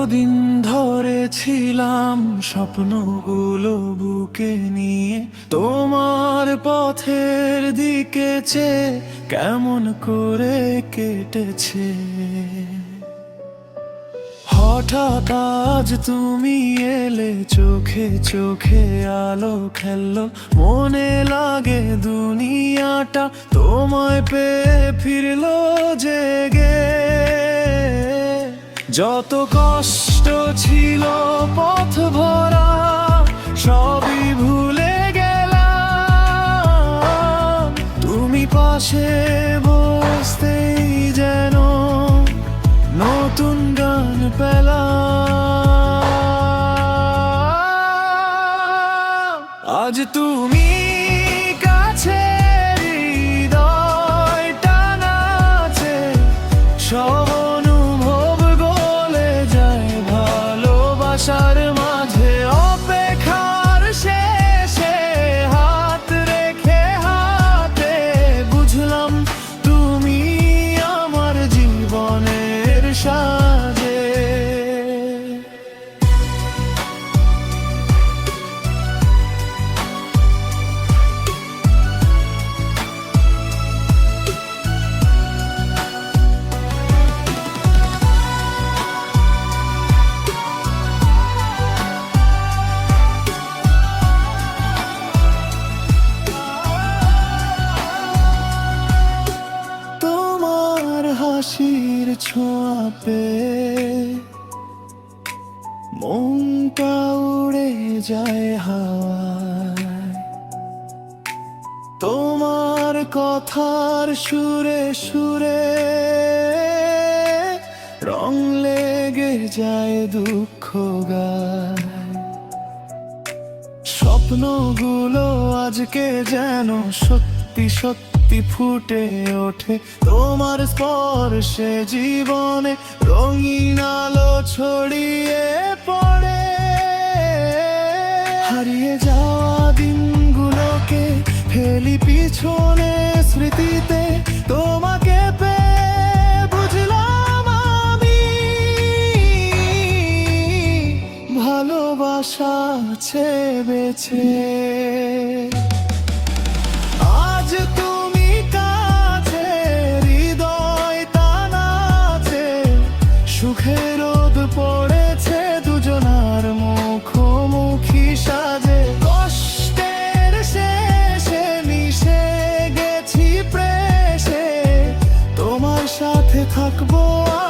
এতদিন ধরে ছিলাম স্বপ্নগুলো বুকে নিয়ে। তোমার পথের দিকে চেয়ে কেমন করে কেটেছে। হঠাৎ আজ তুমি এলে, চোখে চোখে আলো খেললো। মনে লাগে দুনিয়াটা তোমায় পেয়ে ফিরলো জেগে। যত কষ্ট ছিল পথ ভরা, সবই ভুলে গেলাম। তুমি পাশে বসতেই যেন নতুন গান পেলাম। আজ তুমি পেয়ে মনটা উড়ে যায় হাওয়ায়। তোমার কথার সুরে সুরে রং লেগে যায় দুঃখ গায়। স্বপ্নগুলো আজকে যেন সত্যি সত্যি ফুটে ওঠে। তোমার স্পর্শে জীবনে রঙিন আলো ছড়িয়ে পড়ে। হারিয়ে যাওয়া দিনগুলোকে ফেলি পিছনে স্মৃতিতে। তোমাকে পেয়ে বুঝলাম আমি। ভালোবাসা আছে বেছে রোদ পড়েছে দুজনার মুখোমুখি সাজে। মিশে গেছি তোমার সাথে থাকব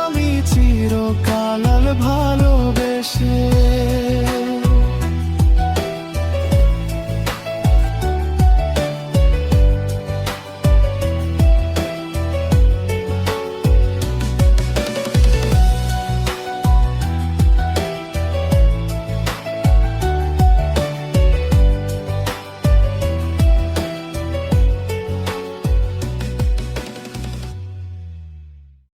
আমি চিরকাল ভালোবেসে।